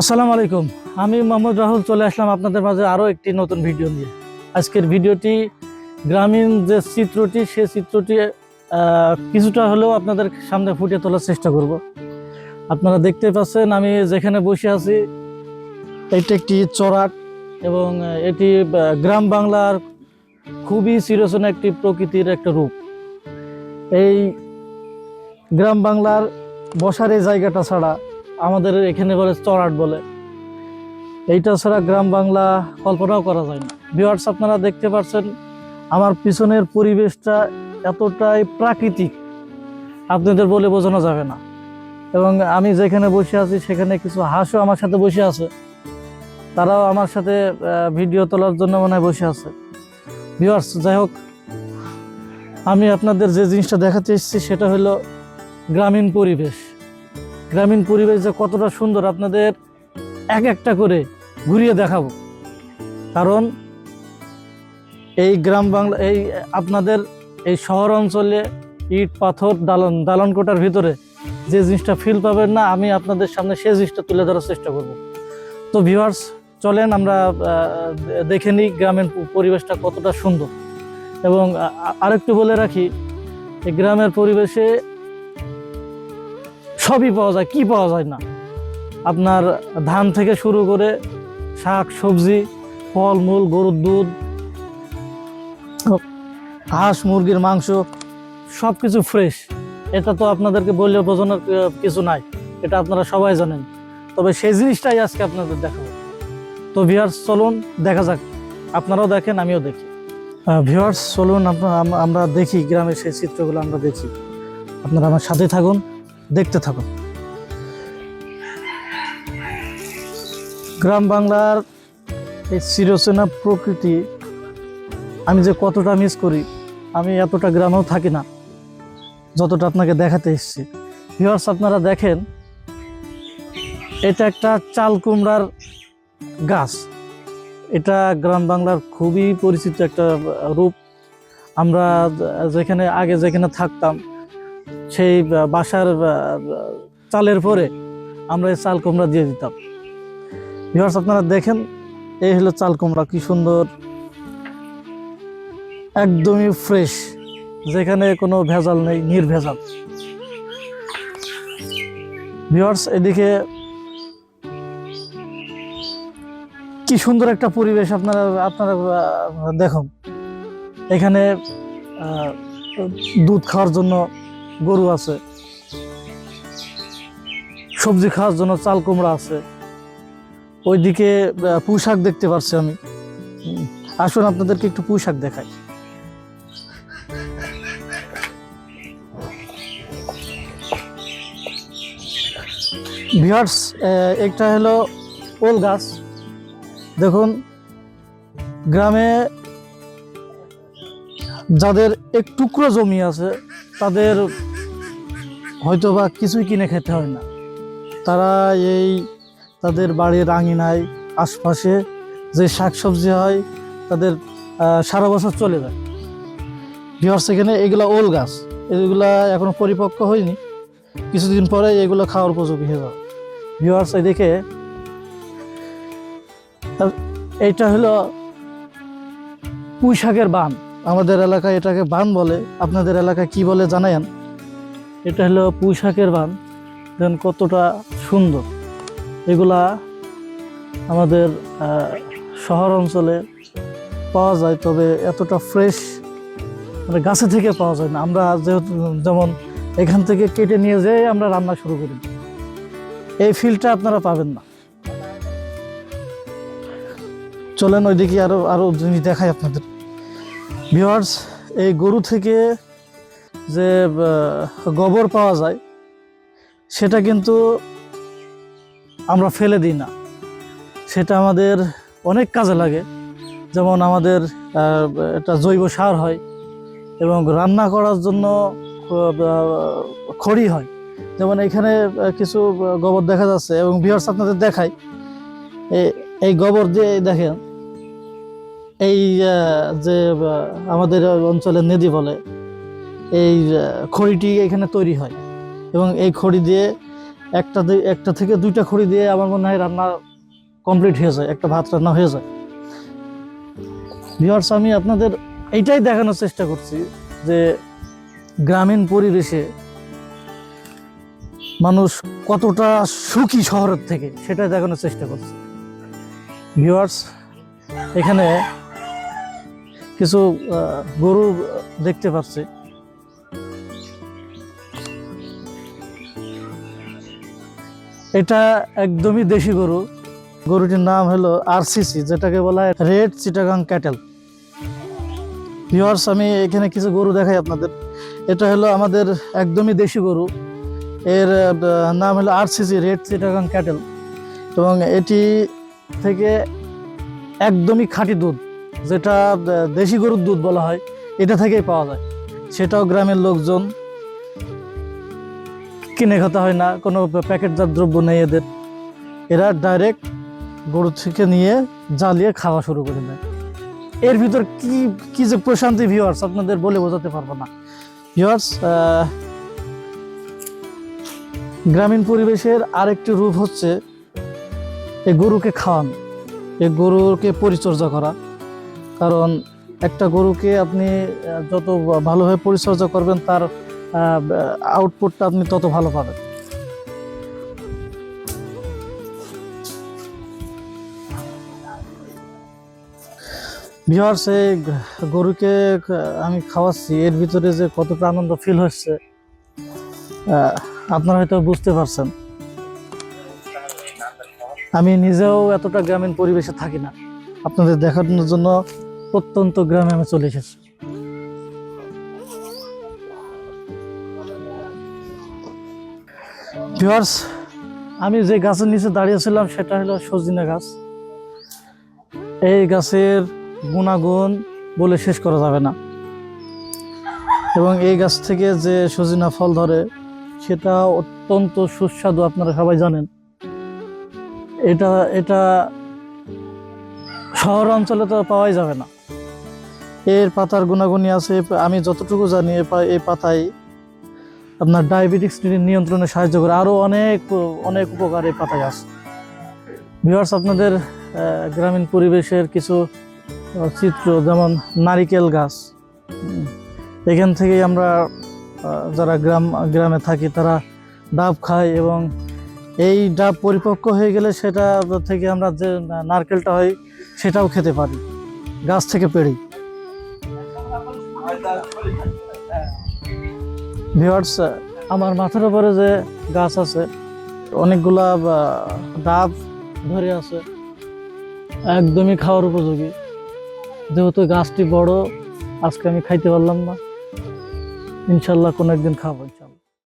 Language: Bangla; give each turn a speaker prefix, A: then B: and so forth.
A: আসসালামু আলাইকুম। আমি মোহাম্মদ রাহুল, চলে আসলাম আপনাদের মাঝে আরও একটি নতুন ভিডিও নিয়ে। আজকের ভিডিওটি গ্রামীণ যে চিত্রটি সে চিত্রটি কিছুটা হলেও আপনাদের সামনে ফুটিয়ে তোলার চেষ্টা করব। আপনারা দেখতে পাচ্ছেন, আমি যেখানে বসে আছি, এটি একটি চড়াট এবং এটি গ্রাম বাংলার খুবই চিরচেনা একটি প্রকৃতির একটা রূপ। এই গ্রাম বাংলার বসার এই জায়গাটা ছাড়া আমাদের এখানে বলে চড়াট বলে। এইটা ছাড়া গ্রাম বাংলা কল্পনাও করা যায় না। ভিউয়ার্স আপনারা দেখতে পাচ্ছেন আমার পিছনের পরিবেশটা এতটাই প্রাকৃতিক, আপনাদের বলে বোঝানো যাবে না। এবং আমি যেখানে বসে আছি, সেখানে কিছু হাঁসও আমার সাথে বসে আছে। তারাও আমার সাথে ভিডিও তোলার জন্য মনে হয় বসে আছে। ভিউয়ার্স যাই হোক, আমি আপনাদের যে জিনিসটা দেখাতে এসেছি, সেটা হলো গ্রামীণ পরিবেশ। গ্রামীণ পরিবেশ যে কতটা সুন্দর আপনাদের এক একটা করে ঘুরিয়ে দেখাবো। কারণ এই গ্রাম বাংলা, এই আপনাদের এই শহর অঞ্চলে ইট, পাথর, দালন দালন কোটার ভিতরে যে জিনিসটা ফিল পাবেন না, আমি আপনাদের সামনে সেই জিনিসটা তুলে ধরার চেষ্টা করব। তো ভিউয়ার্স চলেন আমরা দেখে নিই গ্রামের পরিবেশটা কতটা সুন্দর। এবং আরেকটু বলে রাখি গ্রামের পরিবেশে সবই পাওয়া যায়, কি পাওয়া যায় না। আপনার ধান থেকে শুরু করে শাক, সবজি, ফলমূল, গরুর দুধ, হাঁস, মুরগির মাংস সব কিছু ফ্রেশ এটা তো আপনাদেরকে বললে বোঝানোর কিছু নাই। এটা আপনারা সবাই জানেন। তবে সেই জিনিসটাই আজকে আপনাদের দেখাবো। তো ভিউয়ার্স চলুন, দেখা যাক। আপনারাও দেখেন, আমিও দেখি। ভিউয়ার্স চলুন আমরা দেখি, গ্রামের সেই চিত্রগুলো আমরা দেখি। আপনারা আমার সাথে থাকুন। দেখতে থাকুন। গ্রাম বাংলার এই চিরচেনা প্রকৃতি, আমি যে কতটা মিস করি, আমি এতটা গ্রামেও থাকি না, যতটা আপনাকে দেখাতে এসেছি। ভিউয়ার্স আপনারা দেখেন, এটা একটা চাল কুমড়ার গাছ। এটা গ্রাম বাংলার খুবই পরিচিত একটা রূপ। আমরা যেখানে, আগে যেখানে থাকতাম সেই বাসার চালের পরে আমরা এই চাল কুমড়া দিয়ে দিতাম। ভিউয়ার্স আপনারা দেখেন, এই হলো চাল কুমড়া কি সুন্দর। একদমই ফ্রেশ যেখানে কোনো ভেজাল নেই, নির্ভেজাল। ভিউয়ার্স এদিকে কি সুন্দর একটা পরিবেশ আপনারা আপনারা দেখুন। এখানে দুধ খাওয়ার জন্য গরু আছে। সবজি খাওয়ার জন্য চাল কুমড়া আছে। ওইদিকে আহ, পুঁইশাক দেখতে পাচ্ছি আমি। আসুন আপনাদেরকে একটু পুঁইশাক দেখাই। ভিউয়ার্স একটা হলো ওল গাছ। দেখুন গ্রামে যাদের এক টুকরো জমি আছে তাদের হয়তো বা কিছুই কিনে খেতে হয় না। তারা এই তাদের বাড়ির আঙিনায়, আশপাশে যে শাকসবজি হয়, তাদের সারা বছর চলে যায়। বিহার সেখানে এগুলো ওল গাছ। এগুলা এখনও পরিপক্ক হয়নি। কিছুদিন পরে এগুলো খাওয়ার উপযোগী হয়ে যাবে। এদিকে আর এইটা হলো পুঁই শাকের বান। আমাদের এলাকায় এটাকে বান বলে। আপনাদের এলাকায় কি বলে জানায়েন? এটা হলো পুঁই শাকের বান। দেন কতটা সুন্দর। এগুলা আমাদের শহর অঞ্চলে পাওয়া যায়, তবে এতটা ফ্রেশ মানে গাছে থেকে পাওয়া যায় না। আমরা যেহেতু, যেমন এখান থেকে কেটে নিয়ে যেয়ে আমরা রান্না শুরু করি। এই ফিলটা আপনারা পাবেন না। চলেন ওইদিকে আরও আরও জিনিস দেখাই আপনাদের। ভিওয়ার্স এই গরু থেকে যে গোবর পাওয়া যায়, সেটা কিন্তু আমরা ফেলে দিই না। সেটা আমাদের অনেক কাজে লাগে। যেমন আমাদের একটা জৈব সার হয় এবং রান্না করার জন্য খড়ি হয়। যেমন এখানে কিছু গোবর দেখা যাচ্ছে এবং ভিউয়ার্স আপনাদের দেখায় এই গোবর দিয়ে দেখেন, এই যে আমাদের অঞ্চলে নেদি বলে এই খড়িটি এখানে তৈরি হয়। এবং এই খড়ি দিয়ে একটা একটা থেকে দুইটা খড়ি দিয়ে আমার মনে হয় রান্না কমপ্লিট হয়ে যায়, একটা ভাত রান্না হয়ে যায়। ভিউয়ার্স আমি আপনাদের এইটাই দেখানোর চেষ্টা করছি যে গ্রামীণ পরিবেশে মানুষ কতটা সুখী শহরের থেকে, সেটাই দেখানোর চেষ্টা করছি। ভিউয়ার্স এখানে কিছু গরু দেখতে পাচ্ছি। এটা একদমই দেশি গরু। গরুটির নাম হলো আরসিসি, যেটাকে বলা হয় রেড চিটাগাং ক্যাটেল। ভিউয়ার্স আমি এখানে কিছু গরু দেখাই আপনাদের। এটা হলো আমাদের একদমই দেশি গরু। এর নাম হলো আরসিসি, রেড চিটাগাং ক্যাটেল। এবং এটি থেকে একদমই খাঁটি দুধ, যেটা দেশি গরুর দুধ বলা হয়। এটা থেকেই পাওয়া যায়। সেটাও গ্রামের লোকজন কিনে খেতে হয় না, কোনো প্যাকেটজাত দ্রব্য নেই এদের। এরা ডাইরেক্ট গরু থেকে নিয়ে জ্বালিয়ে খাওয়া শুরু করে দেয়। এর ভিতর কি কি যে প্রশান্তি ভিউয়ার্স আপনাদের বলে বোঝাতে পারব না। ভিউয়ার্স গ্রামীণ পরিবেশের আরেকটি রূপ হচ্ছে এই গরুকে খাওয়ানো, এই গরুকে পরিচর্যা করা। কারণ একটা গরুকে আপনি যত ভালোভাবে পরিচর্যা করবেন, তার আউটপুটটা আপনি তত ভালো পাবেন। ভিওয়ার্স এই গরুকে আমি খাওয়াচ্ছি, এর ভিতরে যে কতটা আনন্দ ফিল হচ্ছে আপনারা হয়তো বুঝতে পারছেন। আমি নিজেও এতটা গ্রামীণ পরিবেশে থাকি না। আপনাদের দেখানোর জন্য প্রত্যন্ত গ্রামে আমি চলে এসেছি। ভিউয়ার্স, আমি যে গাছের নিচে দাঁড়িয়েছিলাম সেটা হলো সজিনা গাছ। এই গাছের গুণাগুণ বলে শেষ করা যাবে না। এবং এই গাছ থেকে যে সজিনা ফল ধরে, সেটা অত্যন্ত সুস্বাদু, আপনারা সবাই জানেন। এটা এটা শহর অঞ্চলে তো পাওয়াই যাবে না। এর পাতার গুণাগুণই আছে, আমি যতটুকু জানি এই পাতায় আপনার ডায়াবেটিক্স নিয়ন্ত্রণে সাহায্য করে। আরও অনেক অনেক উপকার এই পাতায় আছে। ভিউয়ার্স আপনাদের গ্রামীণ পরিবেশের কিছু চিত্র, যেমন নারিকেল গাছ। এখান থেকেই আমরা যারা গ্রাম, গ্রামে থাকি, তারা ডাব খাই এবং এই ডাব পরিপক্ক হয়ে গেলে সেটা থেকে আমরা যে নারকেলটা হয়, সেটাও খেতে পারি। গাছ থেকে পেড়ি। ভিওয়ার্স আমার মাথার উপরে যে গাছ আছে, অনেকগুলা ডাব ধরে আছে, একদমই খাওয়ার উপযোগী। যেহেতু গাছটি বড়, আজকে আমি খাইতে পারলাম না। ইনশাল্লাহ কোনো একদিন খাওয়া ইনশাল্লাহ